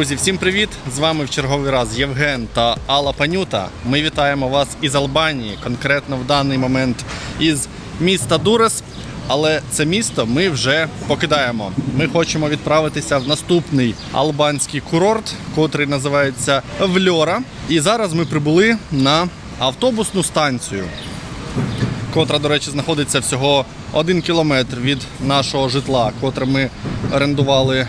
Друзі, всім привіт! З вами в черговий раз Євген та Алла Панюта. Ми вітаємо вас із Албанії, конкретно в даний момент із міста Дурес. Але це місто ми вже покидаємо. Ми хочемо відправитися в наступний албанський курорт, котрий називається Вльора. І зараз ми прибули на автобусну станцію котра, до речі, знаходиться всього один кілометр від нашого житла, котре ми орендували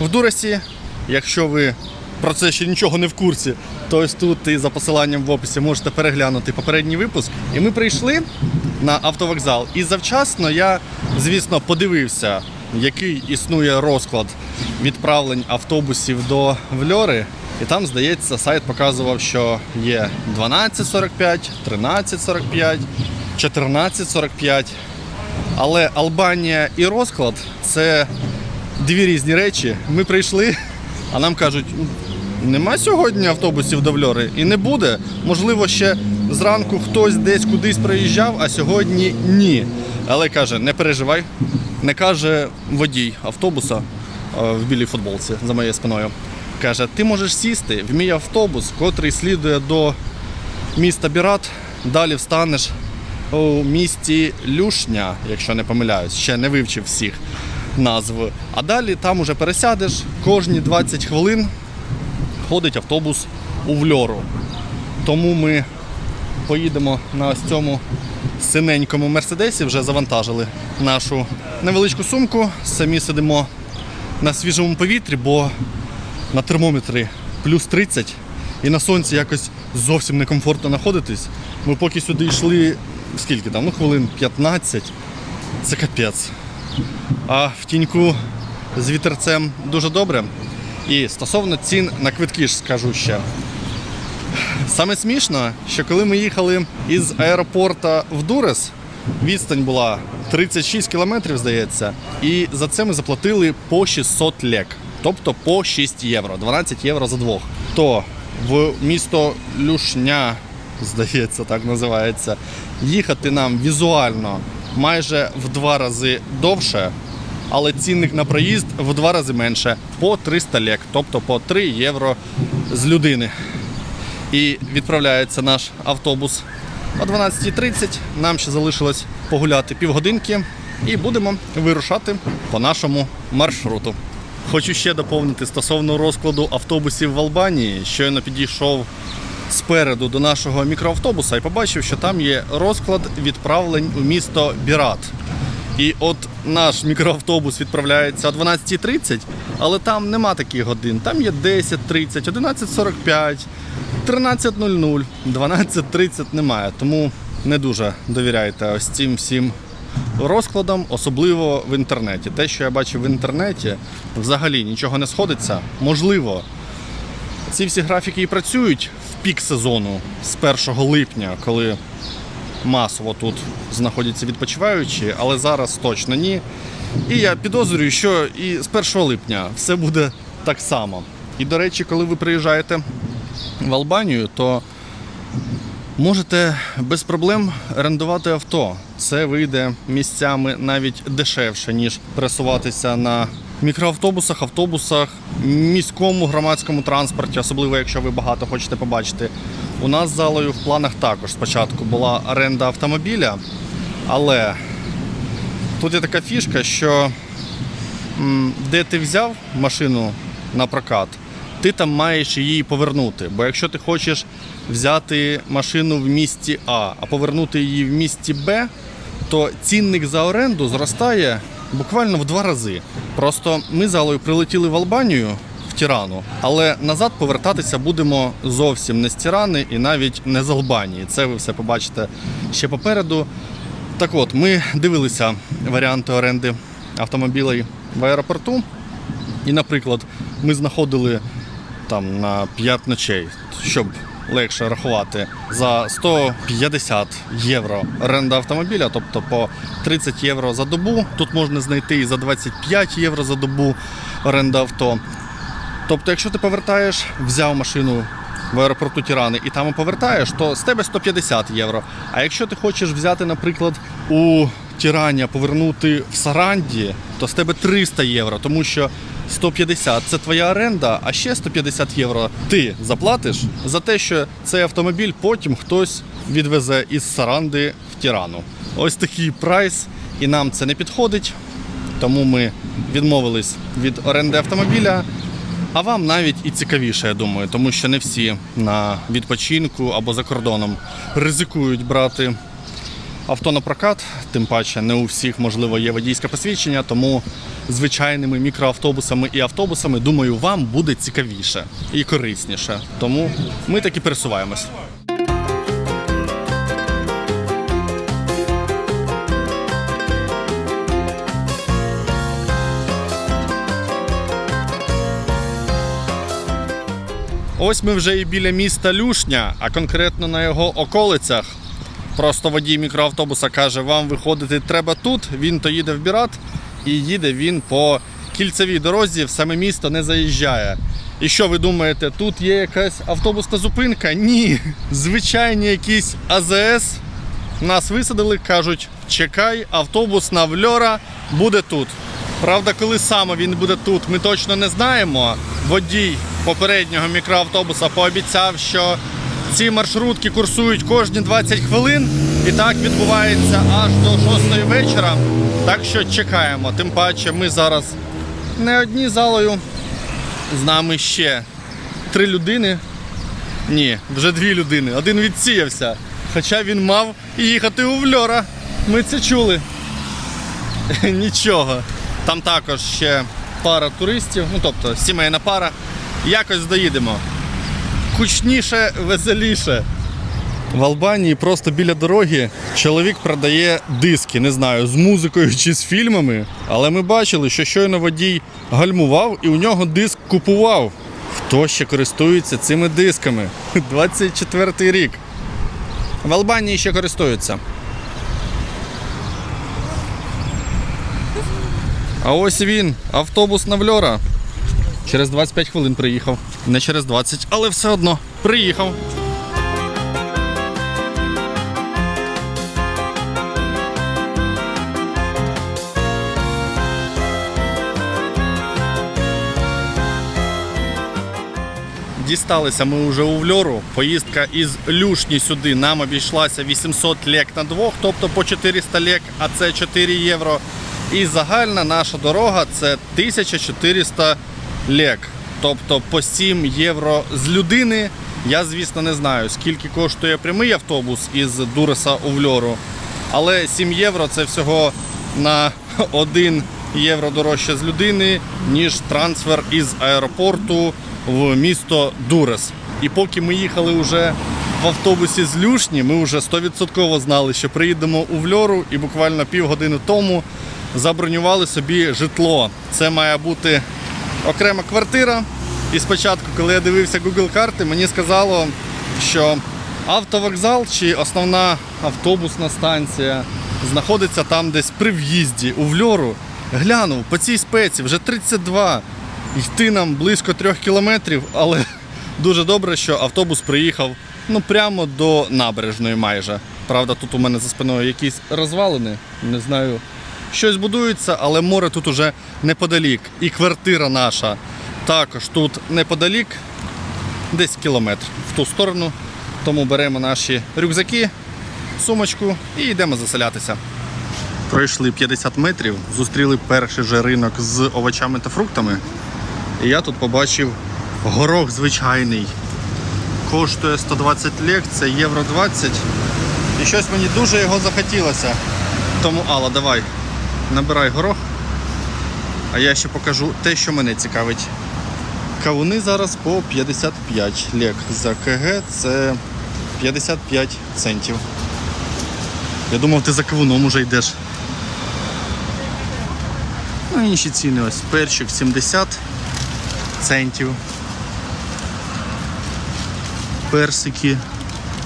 в Дуресі. Якщо ви про це ще нічого не в курсі, то ось тут і за посиланням в описі можете переглянути попередній випуск. І ми прийшли на автовокзал. І завчасно я, звісно, подивився, який існує розклад відправлень автобусів до Вльори. І там, здається, сайт показував, що є 12.45, 13.45, 14.45. Але Албанія і розклад це дві різні речі. Ми прийшли, а нам кажуть, нема сьогодні автобусів до Вльори і не буде. Можливо, ще зранку хтось десь кудись приїжджав, а сьогодні ні. Але каже, не переживай, не каже водій автобуса е, в білій футболці за моєю спиною. Каже, ти можеш сісти в мій автобус, котрий слідує до міста Бірат, далі встанеш у місті Люшня, якщо не помиляюсь, ще не вивчив всіх назв. А далі там уже пересядеш, кожні 20 хвилин ходить автобус у Вльору. Тому ми поїдемо на ось цьому синенькому мерседесі, вже завантажили нашу невеличку сумку. Самі сидимо на свіжому повітрі, бо на термометрі плюс 30 і на сонці якось зовсім некомфортно знаходитись. Ми поки сюди йшли, скільки там, ну хвилин 15, це капець. А в тіньку з вітерцем дуже добре. І стосовно цін на квитки ж скажу ще. Саме смішно, що коли ми їхали із аеропорта в Дурес, відстань була 36 кілометрів, здається, і за це ми заплатили по 600 лек, тобто по 6 євро, 12 євро за двох. То в місто Люшня, здається, так називається, їхати нам візуально майже в два рази довше, але цінник на проїзд в два рази менше по 300 лек, тобто по 3 євро з людини. І відправляється наш автобус о 12.30. Нам ще залишилось погуляти півгодинки і будемо вирушати по нашому маршруту. Хочу ще доповнити стосовно розкладу автобусів в Албанії. Щойно підійшов спереду до нашого мікроавтобуса і побачив, що там є розклад відправлень у місто Бірат. І от наш мікроавтобус відправляється о 12.30, але там нема таких годин. Там є 10.30, 11.45, 13.00, 12.30 немає. Тому не дуже довіряйте ось цим всім розкладам, особливо в інтернеті. Те, що я бачив в інтернеті, взагалі нічого не сходиться. Можливо, ці всі графіки і працюють пік сезону з 1 липня, коли масово тут знаходяться відпочиваючі, але зараз точно ні. І я підозрюю, що і з 1 липня все буде так само. І до речі, коли ви приїжджаєте в Албанію, то можете без проблем орендувати авто. Це вийде місцями навіть дешевше, ніж пересуватися на мікроавтобусах, автобусах, міському громадському транспорті, особливо якщо ви багато хочете побачити. У нас з залою в планах також спочатку була оренда автомобіля, але тут є така фішка, що де ти взяв машину на прокат, ти там маєш її повернути. Бо якщо ти хочеш взяти машину в місті А, а повернути її в місті Б, то цінник за оренду зростає буквально в два рази. Просто ми з Алою прилетіли в Албанію в Тірану, але назад повертатися будемо зовсім не з Тірани і навіть не з Албанії. Це ви все побачите ще попереду. Так от, ми дивилися варіанти оренди автомобілей в аеропорту. І, наприклад, ми знаходили там на 5 ночей, щоб легше рахувати, за 150 євро оренда автомобіля, тобто по 30 євро за добу. Тут можна знайти і за 25 євро за добу оренда авто. Тобто, якщо ти повертаєш, взяв машину в аеропорту Тірани і там повертаєш, то з тебе 150 євро. А якщо ти хочеш взяти, наприклад, у Тірання повернути в Саранді, то з тебе 300 євро, тому що 150 це твоя оренда, а ще 150 євро ти заплатиш за те, що цей автомобіль потім хтось відвезе із Саранди в Тірану. Ось такий прайс, і нам це не підходить. Тому ми відмовились від оренди автомобіля. А вам навіть і цікавіше, я думаю, тому що не всі на відпочинку або за кордоном ризикують брати авто на прокат, тим паче не у всіх, можливо, є водійське посвідчення, тому звичайними мікроавтобусами і автобусами, думаю, вам буде цікавіше і корисніше. Тому ми таки пересуваємось. Ось ми вже і біля міста Люшня, а конкретно на його околицях. Просто водій мікроавтобуса каже, вам виходити треба тут. Він то їде в Бірат і їде він по кільцевій дорозі, в саме місто не заїжджає. І що ви думаєте, тут є якась автобусна зупинка? Ні. Звичайні якісь АЗС. Нас висадили, кажуть, чекай, автобус на Вльора буде тут. Правда, коли саме він буде тут, ми точно не знаємо. Водій попереднього мікроавтобуса пообіцяв, що ці маршрутки курсують кожні 20 хвилин, і так відбувається аж до 6 вечора. Так що чекаємо. Тим паче, ми зараз не одні залою. З нами ще три людини. Ні, вже дві людини. Один відсіявся. Хоча він мав їхати у Вльора. Ми це чули. Нічого. Там також ще пара туристів, ну тобто сімейна пара. Якось доїдемо. Кучніше, веселіше. В Албанії просто біля дороги чоловік продає диски, не знаю, з музикою чи з фільмами. Але ми бачили, що щойно водій гальмував і у нього диск купував. Хто ще користується цими дисками? 24 рік. В Албанії ще користуються. А ось він, автобус на Вльора. Через 25 хвилин приїхав. Не через 20, але все одно приїхав. Дісталися ми вже у Вльору. Поїздка із Люшні сюди нам обійшлася 800 лек на двох, тобто по 400 лек, а це 4 євро. І загальна наша дорога це 1400 лек, тобто по 7 євро з людини. Я, звісно, не знаю, скільки коштує прямий автобус із Дуреса у Вльору, але 7 євро це всього на 1 євро дорожче з людини, ніж трансфер із аеропорту в місто Дурес. І поки ми їхали вже в автобусі з Люшні, ми вже 100% знали, що приїдемо у Вльору, і буквально півгодини тому забронювали собі житло. Це має бути окрема квартира. І спочатку, коли я дивився Google карти, мені сказало, що автовокзал чи основна автобусна станція знаходиться там десь при в'їзді у Вльору. Глянув по цій спеці вже 32. Йти нам близько трьох кілометрів, але дуже добре, що автобус приїхав ну прямо до набережної майже. Правда, тут у мене за спиною якісь розвалини. Не знаю, щось будується, але море тут уже неподалік. І квартира наша також тут неподалік, десь кілометр в ту сторону. Тому беремо наші рюкзаки, сумочку і йдемо заселятися. Пройшли 50 метрів, зустріли перший же ринок з овочами та фруктами. І я тут побачив горох звичайний. Коштує 120 лек, це євро 20. І щось мені дуже його захотілося. Тому Алла, давай, набирай горох. А я ще покажу те, що мене цікавить. Кавуни зараз по 55 лек. За КГ це 55 центів. Я думав, ти за кавуном уже йдеш. Ну, інші ціни ось. Перчик 70 центів. Персики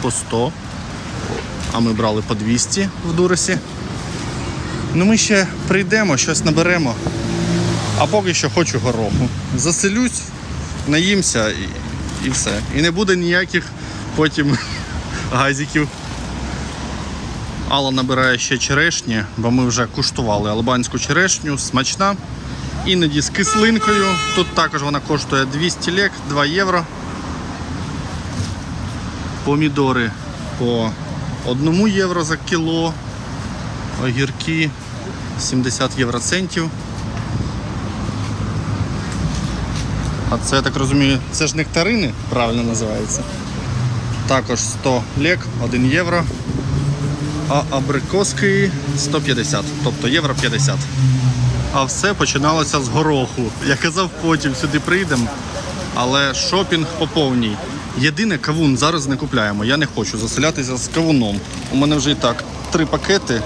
по 100. А ми брали по 200 в Дуресі. Ну ми ще прийдемо, щось наберемо. А поки що хочу гороху. Заселюсь, наїмся і, і все. І не буде ніяких потім газиків. Алла набирає ще черешні, бо ми вже куштували албанську черешню, смачна. Іноді з кислинкою. Тут також вона коштує 200 лек, 2 євро. Помідори по 1 євро за кіло. Огірки 70 євроцентів. А це, я так розумію, це ж нектарини, правильно називається. Також 100 лек, 1 євро. А абрикоски 150, тобто євро 50. А все починалося з гороху. Я казав, потім сюди прийдемо. Але шопінг по повній. Єдине, кавун зараз не купляємо. Я не хочу заселятися з кавуном. У мене вже і так три пакети: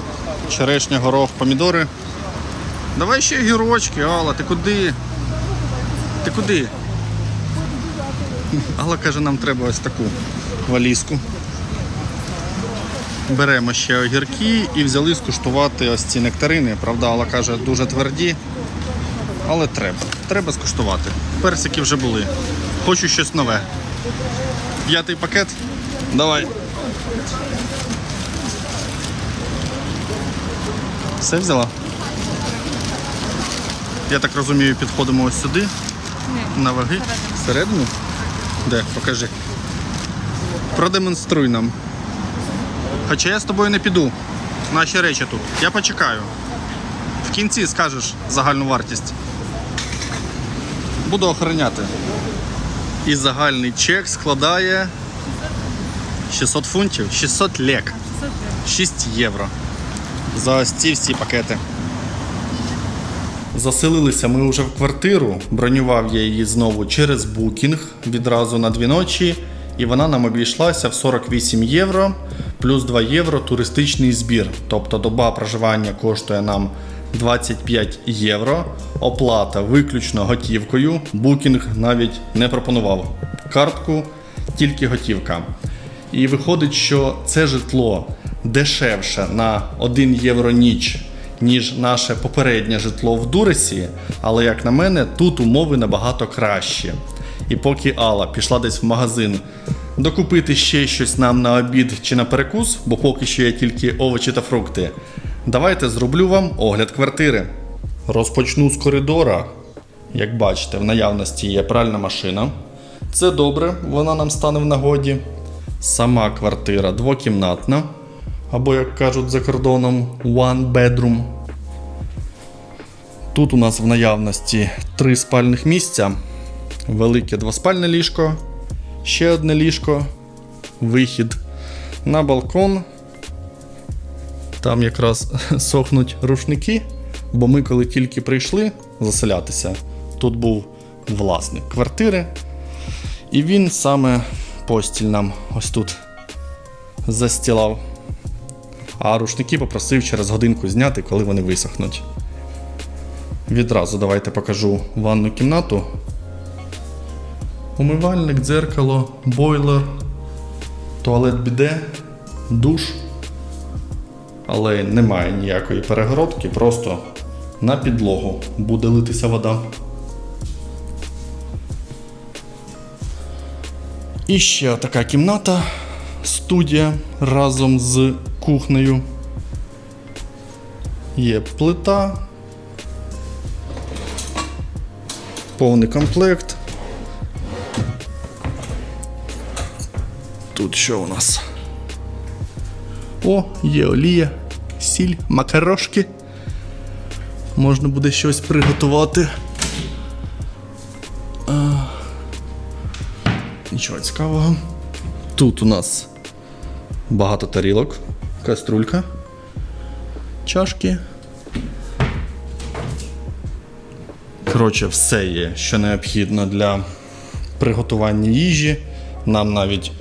черешня, горох, помідори. Давай ще гірочки, Алла, ти куди? Ти куди? Алла каже, нам треба ось таку валізку. Беремо ще огірки і взяли скуштувати ось ці нектарини. Правда, Алла каже, дуже тверді. Але треба. Треба скуштувати. Персики вже були. Хочу щось нове. П'ятий пакет. Давай. Все взяла? Я так розумію, підходимо ось сюди. На ваги. Всередину? Де? Покажи. Продемонструй нам. Хоча я з тобою не піду. Наші речі тут. Я почекаю. В кінці скажеш загальну вартість. Буду охороняти. І загальний чек складає 600 фунтів, 600 лек. 6 євро. За ось ці всі пакети. Заселилися ми вже в квартиру. Бронював я її знову через букінг відразу на дві ночі. І вона нам обійшлася в 48 євро плюс 2 євро туристичний збір. Тобто доба проживання коштує нам 25 євро. Оплата виключно готівкою. Букінг навіть не пропонував картку, тільки готівка. І виходить, що це житло дешевше на 1 євро ніч, ніж наше попереднє житло в Дуресі. Але як на мене, тут умови набагато кращі. І поки Алла пішла десь в магазин докупити ще щось нам на обід чи на перекус, бо поки що є тільки овочі та фрукти. Давайте зроблю вам огляд квартири. Розпочну з коридора. Як бачите, в наявності є пральна машина. Це добре, вона нам стане в нагоді. Сама квартира двокімнатна, або, як кажуть за кордоном, one bedroom. Тут у нас в наявності три спальних місця, велике двоспальне ліжко, ще одне ліжко, вихід на балкон. Там якраз сохнуть рушники, бо ми, коли тільки прийшли заселятися, тут був власник квартири, і він саме постіль нам ось тут застілав. А рушники попросив через годинку зняти, коли вони висохнуть. Відразу давайте покажу ванну кімнату. Умивальник, дзеркало, бойлер, туалет біде, душ. Але немає ніякої перегородки, просто на підлогу буде литися вода. І ще така кімната, студія разом з кухнею. Є плита. Повний комплект. Тут що у нас? О, є олія, сіль, макарошки. Можна буде щось приготувати. А, Нічого цікавого. Тут у нас багато тарілок, каструлька, чашки. Коротше, все є, що необхідно для приготування їжі. Нам навіть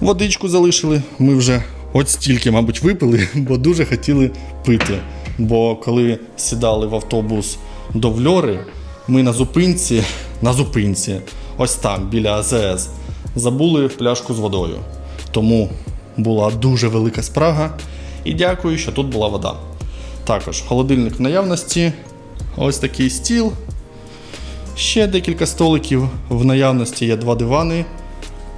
водичку залишили. Ми вже от стільки, мабуть, випили, бо дуже хотіли пити. Бо коли сідали в автобус до Вльори, ми на зупинці, на зупинці, ось там, біля АЗС, забули пляшку з водою. Тому була дуже велика спрага. І дякую, що тут була вода. Також холодильник в наявності, ось такий стіл. Ще декілька столиків. В наявності є два дивани.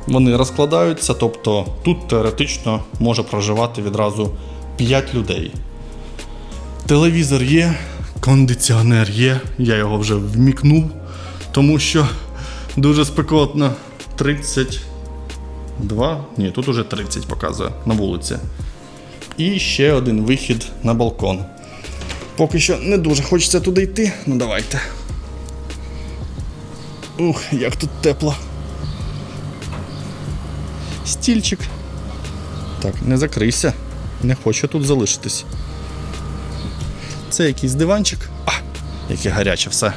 Вони розкладаються, тобто тут теоретично може проживати відразу 5 людей. Телевізор є, кондиціонер є, я його вже вмікнув, тому що дуже спекотно. 32, ні, тут уже 30 показує на вулиці. І ще один вихід на балкон. Поки що не дуже хочеться туди йти, ну давайте. Ух, як тут тепло. Стільчик. Так, не закрийся. Не хочу тут залишитись. Це якийсь диванчик. А, яке гаряче все.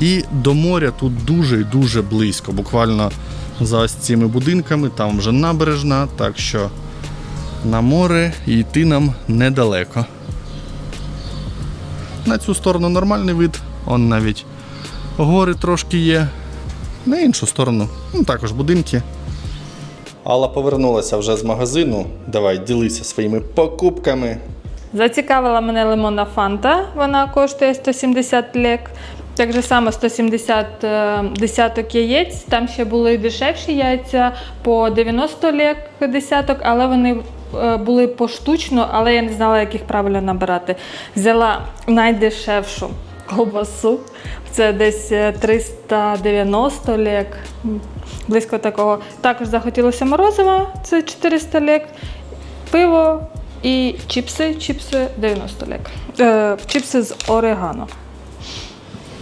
І до моря тут дуже і дуже близько. Буквально за ось цими будинками, там вже набережна, так що на море йти нам недалеко. На цю сторону нормальний вид, он навіть гори трошки є. На іншу сторону, ну також будинки. Алла повернулася вже з магазину. Давай ділися своїми покупками. Зацікавила мене лимонна фанта, вона коштує 170 лек. Так же само 170 е, десяток яєць. Там ще були дешевші яйця по 90 лек десяток, але вони е, були поштучно, але я не знала, як їх правильно набирати. Взяла найдешевшу ковбасу. Це десь е, 390 лек, близько такого. Також захотілося морозива, це 400 лек, пиво і чіпси, чіпси 90 лек. Е, чіпси з орегано.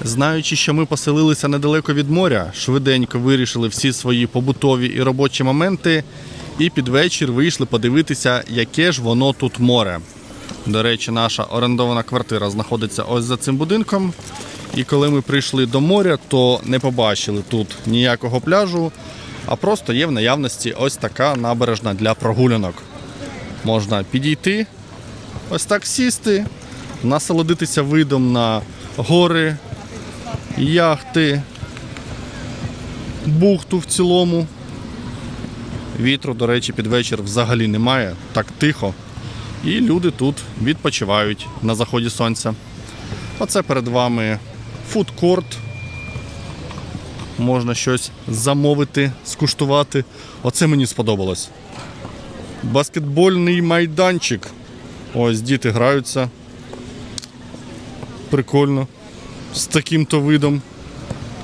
Знаючи, що ми поселилися недалеко від моря, швиденько вирішили всі свої побутові і робочі моменти, і під вечір вийшли подивитися, яке ж воно тут море. До речі, наша орендована квартира знаходиться ось за цим будинком. І коли ми прийшли до моря, то не побачили тут ніякого пляжу, а просто є в наявності ось така набережна для прогулянок. Можна підійти, ось так сісти, насолодитися видом на гори, яхти, бухту в цілому. Вітру, до речі, під вечір взагалі немає, так тихо. І люди тут відпочивають на заході сонця. Оце перед вами фудкорт. Можна щось замовити, скуштувати. Оце мені сподобалось. Баскетбольний майданчик. Ось діти граються. Прикольно з таким-то видом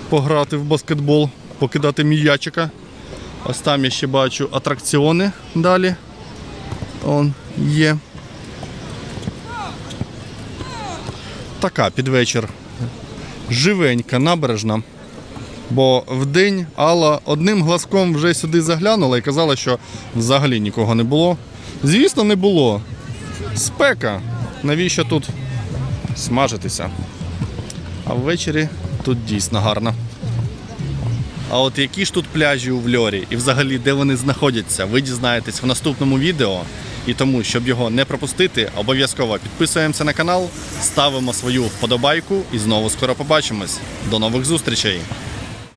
пограти в баскетбол, покидати м'ячика. Ось там я ще бачу атракціони далі. Он є. Така під вечір живенька набережна. Бо вдень Алла одним глазком вже сюди заглянула і казала, що взагалі нікого не було. Звісно, не було. Спека. Навіщо тут смажитися? А ввечері тут дійсно гарно. А от які ж тут пляжі у Вльорі і взагалі де вони знаходяться, ви дізнаєтесь в наступному відео. І тому, щоб його не пропустити, обов'язково підписуємося на канал, ставимо свою вподобайку і знову скоро побачимось. До нових зустрічей!